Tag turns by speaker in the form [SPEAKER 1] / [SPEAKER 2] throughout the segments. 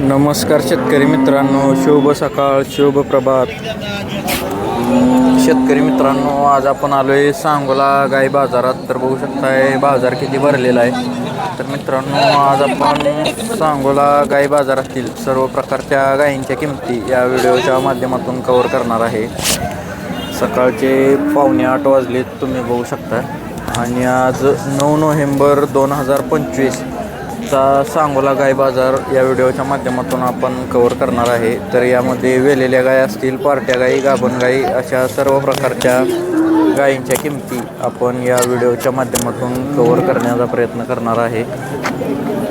[SPEAKER 1] नमस्कार शेतकरी मित्रांनो शुभ सकाळ शुभ प्रभात. शेतकरी मित्रांनो आज आपण आलोय सांगोला गाई बाजारात. तर बघू शकताय बाजार किती भरलेला आहे. तर मित्रांनो आज आपण सांगोला गाई बाजारातील सर्व प्रकारच्या गायींच्या किमती या व्हिडिओच्या माध्यमातून कव्हर करणार आहे. सकाळचे पावणे आठ वाजलेत तुम्ही बघू शकता आणि आज नऊ नोव्हेंबर दोन हजार पंचवीस आजचा सांगोला गाय बाजार या व्हिडिओच्या माध्यमातून आपण कवर करणार आहे. तर यामध्ये वेलेल्या गाय असतील पार्ट्या गाई गाभण गाई अशा सर्व प्रकारच्या गायींच्या किमती आपण या व्हिडिओच्या माध्यमातून कवर करण्याचा प्रयत्न करणार आहे.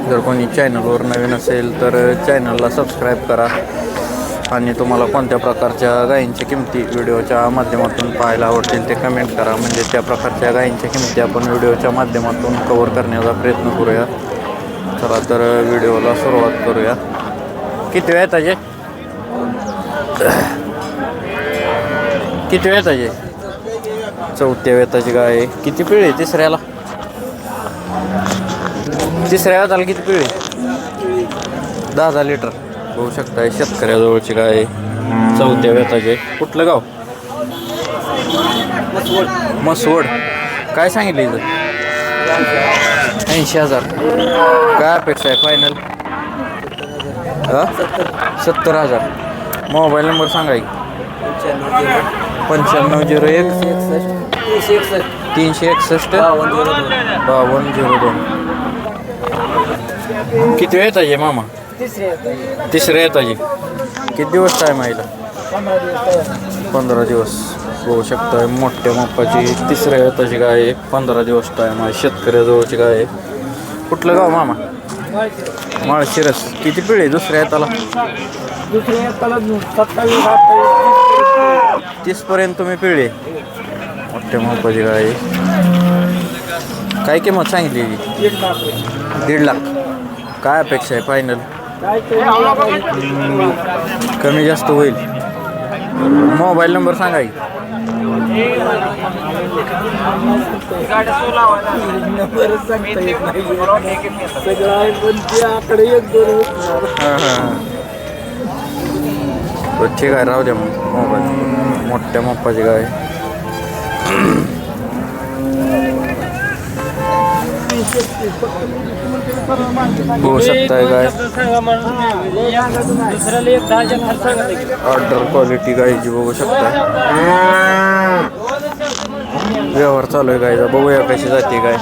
[SPEAKER 1] जर कोणी चॅनलवर नवीन असेल तर चॅनलला सबस्क्राईब करा. आणि तुम्हाला कोणत्या प्रकारच्या गायींच्या किमती व्हिडिओच्या माध्यमातून पाहायला आवडतील ते कमेंट करा. म्हणजे त्या प्रकारच्या गायींच्या किमती आपण व्हिडिओच्या माध्यमातून कव्हर करण्याचा प्रयत्न करूया. चला तर व्हिडिओला सुरुवात करूया. किती वेळ ताजे किती वेळ ताजे चौथ्या वेताची गाय. किती पिळी आहे तिसऱ्याला? तिसऱ्या वेताला किती पिळी? आहे? दहा दहा लिटर. होऊ शकताय शेतकऱ्याजवळची गाय चौथ्या वेताचे कुठलं गाव? मसवड. काय सांगितलं इथं? ऐंशी हजार. काय अपेक्षा आहे? फायनल सत्तर हजार. मोबाईल नंबर सांगा की. पंच्याण्णव झिरो एक. तीनशे एकसष्ट. बावन्न झिरो दोन. किती वेळ येताचे मामा? तिसऱ्या येताचे किती दिवस टाईम आहे? पंधरा दिवस बघू शकता मोठ्या मापाची तिसऱ्या येताची गाय आहे पंधरा दिवस टाईम आहे. शेतकऱ्याजवळची गाय आहे कुठलं गाव मामा? माळशिरस. किती पिढी आहे? दुसऱ्या येताला? तीसपर्यंत तुम्ही पिढी. मोठ्या मापाची गाय आहे काय किंमत सांगितली?
[SPEAKER 2] दीड लाख.
[SPEAKER 1] काय अपेक्षा आहे? फायनल कमी जास्त होईल. मोबाईल नंबर सांगा की.
[SPEAKER 2] आहे आकडे
[SPEAKER 1] हां. हां ठीक आहे राहू द्या मग. मोबाईल. मोठ्या मोपाची गाय. होऊ शकताय
[SPEAKER 2] ते.
[SPEAKER 1] ऑर्डर क्वालिटी गायची बघू शकता व्यवहार चालू आहे गायचा बघूया कशी जाते गाय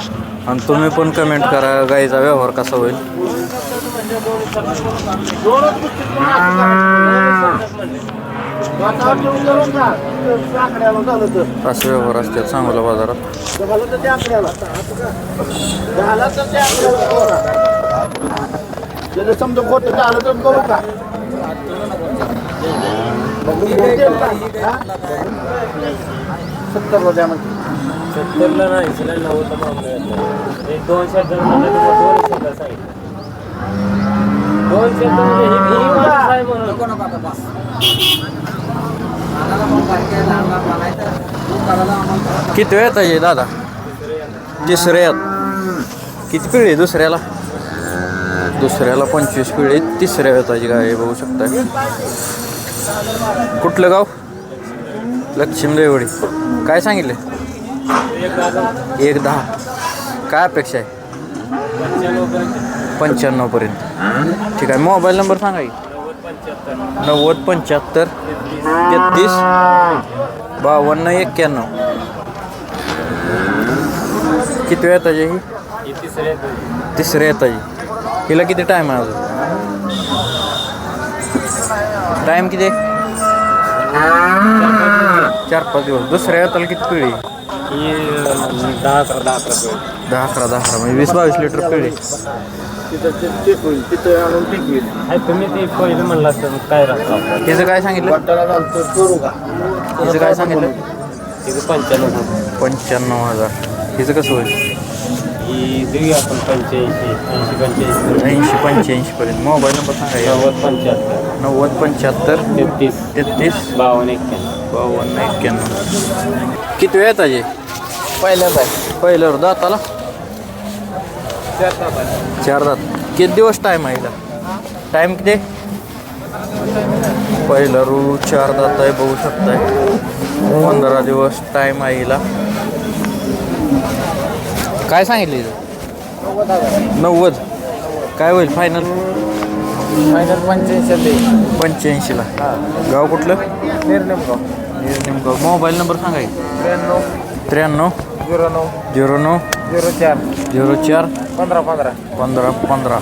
[SPEAKER 1] आणि तुम्ही पण कमेंट करा गायचा व्यवहार कसा होईल. असं व्यवहार असतात सांगोला बाजारात.
[SPEAKER 2] समजा झालं तर करू का सत्तर सत्तरला
[SPEAKER 3] सत्तरला नाही नव्वदला एक दोनशे म्हणलं दोनशे सांगितलं म्हणजे ही म्हणून.
[SPEAKER 1] किती वेळ आहे दादा? तिसऱ्यात किती पिढी आहे दुसऱ्याला? दुसऱ्याला पंचवीस पिढी आहे. तिसऱ्या वेताची गाय बघू शकता कुठलं गाव? लक्ष्मी देवडी काय सांगितले? एक दहा. काय अपेक्षा आहे? पंच्याण्णवपर्यंत ठीक आहे. मोबाईल नंबर सांगा की. नव्वद पंच्याहत्तर. तेहतीस. बावन्न एक्क्याण्णव. किती वेळ येताची ही?
[SPEAKER 3] ही तिसऱ्या
[SPEAKER 1] येताची हिला किती टाईम आहे अजून? टाईम किती? चार पाच दिवस. दुसऱ्या येताला किती पिढी
[SPEAKER 3] अं, दहा अकरा दहा अकरा
[SPEAKER 1] दहा अकरा दहा अकरा. म्हणजे वीस बावीस लिटर पिढी
[SPEAKER 2] तिथं ते चेक होईल. तिथं आणून ठीक होईल
[SPEAKER 3] आहे तुम्ही ते पहिलं म्हणला तर मग काय राहतं
[SPEAKER 1] हिचं काय सांगितलं?
[SPEAKER 2] वाटायला झालं तर करू का?
[SPEAKER 1] हिचं काय सांगितलं?
[SPEAKER 3] तिथं पंच्याण्णव होतं.
[SPEAKER 1] पंच्याण्णव हजार. हिचं कसं होईल?
[SPEAKER 3] ही देऊया आपण पंच्याऐंशी ऐंशी पंच्याऐंशी.
[SPEAKER 1] ऐंशी पंच्याऐंशी पर्यंत. मोबाईल नंबर सांगा या.
[SPEAKER 3] नव्वद पंच्याहत्तर.
[SPEAKER 1] नव्वद पंच्याहत्तर.
[SPEAKER 3] तेहतीस.
[SPEAKER 1] तेहतीस.
[SPEAKER 3] बावन्न एक्क्याण्णव.
[SPEAKER 1] बावन्न एक्क्याण्णव. किती वेळ येताचे
[SPEAKER 2] पहिल्यांदा
[SPEAKER 1] पहिल्यावर दाताला? चार दात किती दिवस टाईम आहे टाईम किती? पहिला रू चार दात आहे बघू शकताय. पंधरा दिवस टाईम आहे हिला. काय सांगितलं नव्वद. काय होईल फायनल
[SPEAKER 3] फायनल पंच्याऐंशी
[SPEAKER 1] पंच्याऐंशीला गाव कुठलं?
[SPEAKER 3] निर्णय
[SPEAKER 1] नेमकं मोबाईल नंबर सांगा की.
[SPEAKER 3] त्र्याण्णव.
[SPEAKER 1] त्र्याण्णव.
[SPEAKER 3] झिरो नऊ.
[SPEAKER 1] झिरो नऊ.
[SPEAKER 3] झिरो चार.
[SPEAKER 1] झिरो चार?
[SPEAKER 3] पंधरा पंधरा.
[SPEAKER 1] पंधरा पंधरा.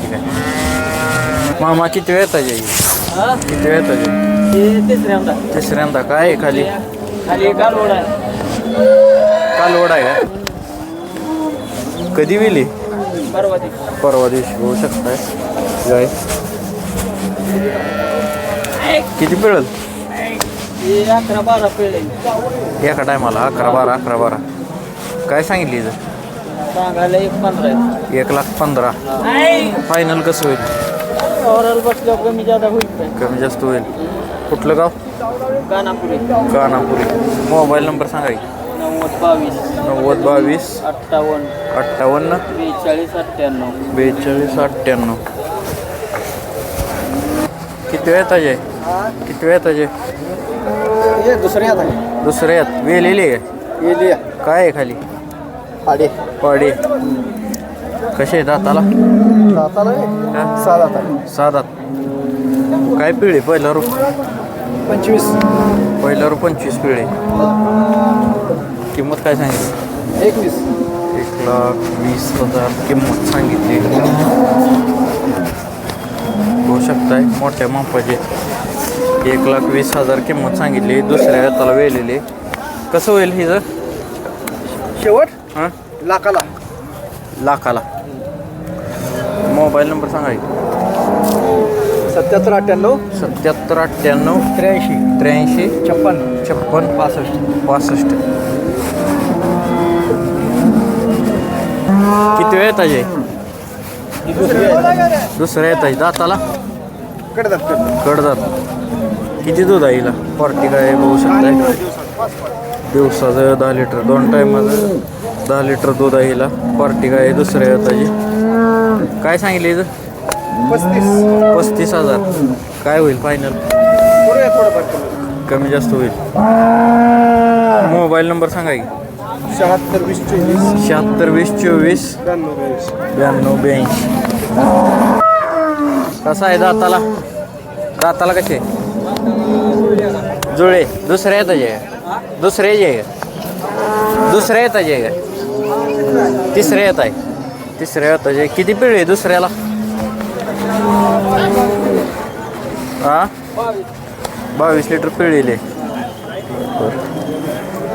[SPEAKER 1] ठीक आहे. मामा किती वेळ येतात येईल किती वेळ
[SPEAKER 3] तिसऱ्यांदा.
[SPEAKER 1] तिसऱ्यांदा काय आहे खाली?
[SPEAKER 3] खाली आहे.
[SPEAKER 1] कालवड आहे का? कधी विली
[SPEAKER 3] परवा
[SPEAKER 1] परवा दिवशी. होऊ शकताय. गाय किती पिळल?
[SPEAKER 3] अकरा बारा पेळे
[SPEAKER 1] एका टायमाला अकरा बारा अकरा बारा. काय सांगितली
[SPEAKER 3] सांगायला एक पंधरा
[SPEAKER 1] एक लाख पंधरा फायनल कसं होईल?
[SPEAKER 3] ओव्हरऑल बसल्यावर कमी जादा होईल
[SPEAKER 1] कमी जास्त होईल. कुठलं गाव?
[SPEAKER 3] कानापुरी
[SPEAKER 1] कानापुरी मोबाईल नंबर सांगा की.
[SPEAKER 3] नव्वद बावीस.
[SPEAKER 1] नव्वद बावीस.
[SPEAKER 3] अठ्ठावन्न.
[SPEAKER 1] अठ्ठावन्न.
[SPEAKER 3] बेचाळीस अठ्ठ्याण्णव.
[SPEAKER 1] बेचाळीस अठ्ठ्याण्णव. किती वेळ ताजे? किती वेळ ताजे?
[SPEAKER 2] हे दुसरे
[SPEAKER 1] आहेत. वेलेली आहे.
[SPEAKER 2] येली
[SPEAKER 1] काय आहे खाली?
[SPEAKER 2] आडे
[SPEAKER 1] पाडे. कसे दाताला?
[SPEAKER 2] दाताला
[SPEAKER 1] हा?
[SPEAKER 2] सहा दाता
[SPEAKER 1] साधात काय पिळे पहिला रू
[SPEAKER 2] पंचवीस.
[SPEAKER 1] पहिला रू पंचवीस पिळे. किंमत काय सांगितली?
[SPEAKER 2] एकवीस.
[SPEAKER 1] एक लाख वीस हजार किंमत सांगितली. होऊ शकताय. मोठ्या मापाचे. एक लाख वीस हजार किंमत सांगितली. दुसऱ्या हाताला वेलेली. कसं होईल हिचं
[SPEAKER 2] शेवट
[SPEAKER 1] हां?
[SPEAKER 2] लाखाला.
[SPEAKER 1] लाखाला. मोबाईल नंबर सांगा.
[SPEAKER 2] सत्याहत्तर अठ्ठ्याण्णव
[SPEAKER 1] सत्याहत्तर अठ्ठ्याण्णव
[SPEAKER 2] त्र्याऐंशी.
[SPEAKER 1] त्र्याऐंशी.
[SPEAKER 2] छप्पन.
[SPEAKER 1] छप्पन.
[SPEAKER 2] पासष्ट.
[SPEAKER 1] पासष्ट. किती वेळ येत आहे? दुसऱ्या येत आहे. दाताला?
[SPEAKER 2] कडदात कडदात
[SPEAKER 1] कडदात किती दूध आहे हिला? पार्टी काय बघू शकताय? दिवसाचं दहा लिटर दोन टायमाचं दहा लिटर दूध आहे हिला. पार्टी काय दुसऱ्या येताची? काय सांगितले
[SPEAKER 2] पस्तीस
[SPEAKER 1] पस्तीस हजार. काय होईल फायनल
[SPEAKER 2] कमी.
[SPEAKER 1] जास्त होईल. मोबाईल नंबर सांगा की.
[SPEAKER 2] शहात्तर वीस चोवीस.
[SPEAKER 1] शहात्तर वीस चोवीस.
[SPEAKER 2] ब्याण्णव ब्याऐंशी.
[SPEAKER 1] कसा आहे दाताला? दाताला कसे जुळे दुसऱ्या येतं जे दुसरे जे दुसऱ्या येतं जे तिसऱ्या येत आहे तिसऱ्या येतं जे किती पिढी आहे दुसऱ्याला? हा बावीस लिटर पिळलेले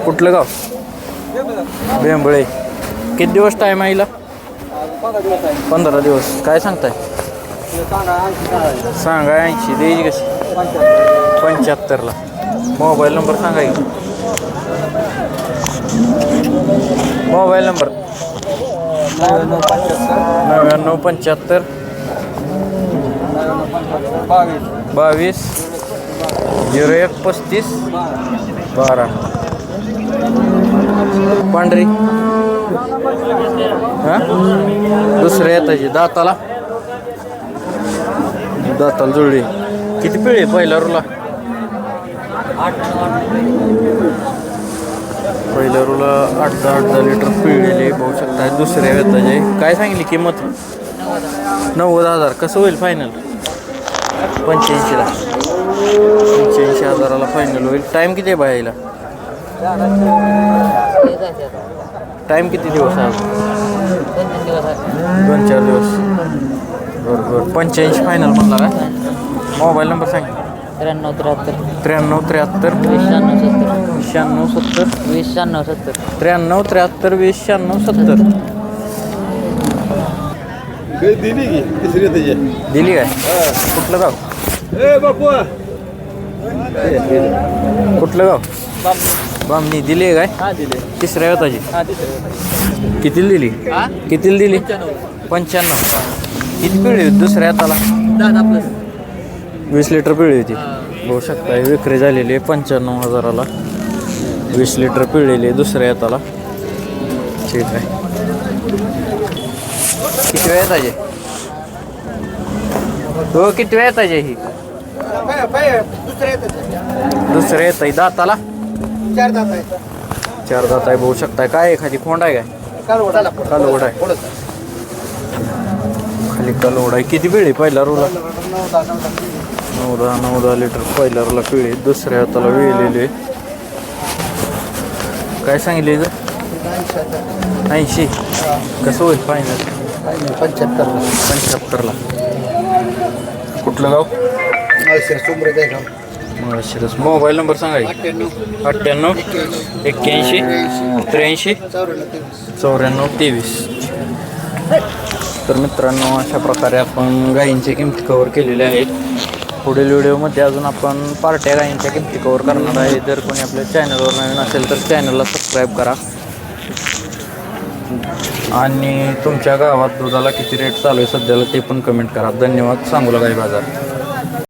[SPEAKER 1] कुठलं गाव? बेंबळे किती दिवस टाईम आहे हिला? पंधरा दिवस. काय सांगताय? सांगा ऐंशी. द्यायची कशी? पंच्याहत्तरला. मोबाईल नंबर सांगा मोबाईल नंबर. नव्याण्णव पंच्याहत्तर. बावीस. झिरो एक पस्तीस. बारा. पांढरी. हां? दुसऱ्या येताची दाताला. दाताला जुळली. किती पिढी आहे रुला पहिल्या रूला आठ दहा आठ दहा लिटर पिळलेले बघू शकता. दुसऱ्या वेताचे काय सांगितली किंमत? नव्वद हजार. कसं होईल फायनल पंच्याऐंशीला. पंच्याऐंशी हजाराला फायनल होईल. टाईम किती आहे बाहेरला? टाईम किती दिवस आहे? दोन चार दिवस. बरं बरं. पंच्याऐंशी फायनल म्हणला काय? मोबाईल नंबर सांग.
[SPEAKER 3] त्र्याण्णव त्र्याहत्तर.
[SPEAKER 1] त्र्याण्णव त्र्याहत्तर.
[SPEAKER 3] वीस शहाण्णव सत्तर.
[SPEAKER 1] शहाण्णव सत्तर.
[SPEAKER 3] वीस शहाण्णव सत्तर.
[SPEAKER 1] त्र्याण्णव त्र्याहत्तर वीस शहाण्णव सत्तर
[SPEAKER 2] दिली की तिसरी त्याची
[SPEAKER 1] दिली काय? कुठलं गाव?
[SPEAKER 2] ए बापू.
[SPEAKER 1] कुठलं गाव? बामणी. दिली आहे काय?
[SPEAKER 3] हा दिले.
[SPEAKER 1] तिसऱ्या वेताची
[SPEAKER 3] हा
[SPEAKER 1] कितीला दिली?
[SPEAKER 3] हा?
[SPEAKER 1] कितीला दिली? पंच्याण्णव. किती होती दुसऱ्या हाताला
[SPEAKER 3] दहा प्लस
[SPEAKER 1] वीस लिटर पिळली होती. बघू शकता विक्री झालेली आहे पंच्याण्णव हजाराला. वीस लिटर पिळलेली आहे दुसऱ्या हाताला ठीक आहे. किती वेळ येताचे हो किती वेळ येतायचे ही?
[SPEAKER 2] दुसरं
[SPEAKER 1] येत आहे दाताला?
[SPEAKER 2] चार दात आहे
[SPEAKER 1] चार दात आहे बघू शकताय काय एखादी खोंड आहे काय?
[SPEAKER 2] कालवड
[SPEAKER 1] आहे. खाली कालवड आहे. किती पिढी पहिला रोला? नऊ दहा नऊ दहा लिटर पहिल्या रोला दुसऱ्या हाताला वेळलेली काय सांगितले इथं? ऐंशी. कसं होईल फायनल
[SPEAKER 2] पंच्याहत्तर
[SPEAKER 1] पंच्याहत्तरला. कुठलं गाव?
[SPEAKER 2] सुमरे आहे का
[SPEAKER 1] मोबाईल नंबर सांगा
[SPEAKER 2] अठ्ठ्याण्णव
[SPEAKER 1] एक्क्याऐंशी त्र्याऐंशी
[SPEAKER 2] चौऱ्याण्णव
[SPEAKER 1] तेवीस. तर मित्रांनो अशा प्रकारे आपण गायींचे किमती कव्हर केलेल्या आहेत पुढील व्हिडिओमध्ये अजून आपण पार्ट्या गायींच्या किमती कवर करणार आहे. जर कोणी आपल्या चॅनलवर नवीन असेल तर चॅनलला सबस्क्राईब करा. आणि तुमच्या गावात दुधाला किती रेट चालू आहे सध्याला ते पण कमेंट करा. धन्यवाद. सांगूला गाई बाजार.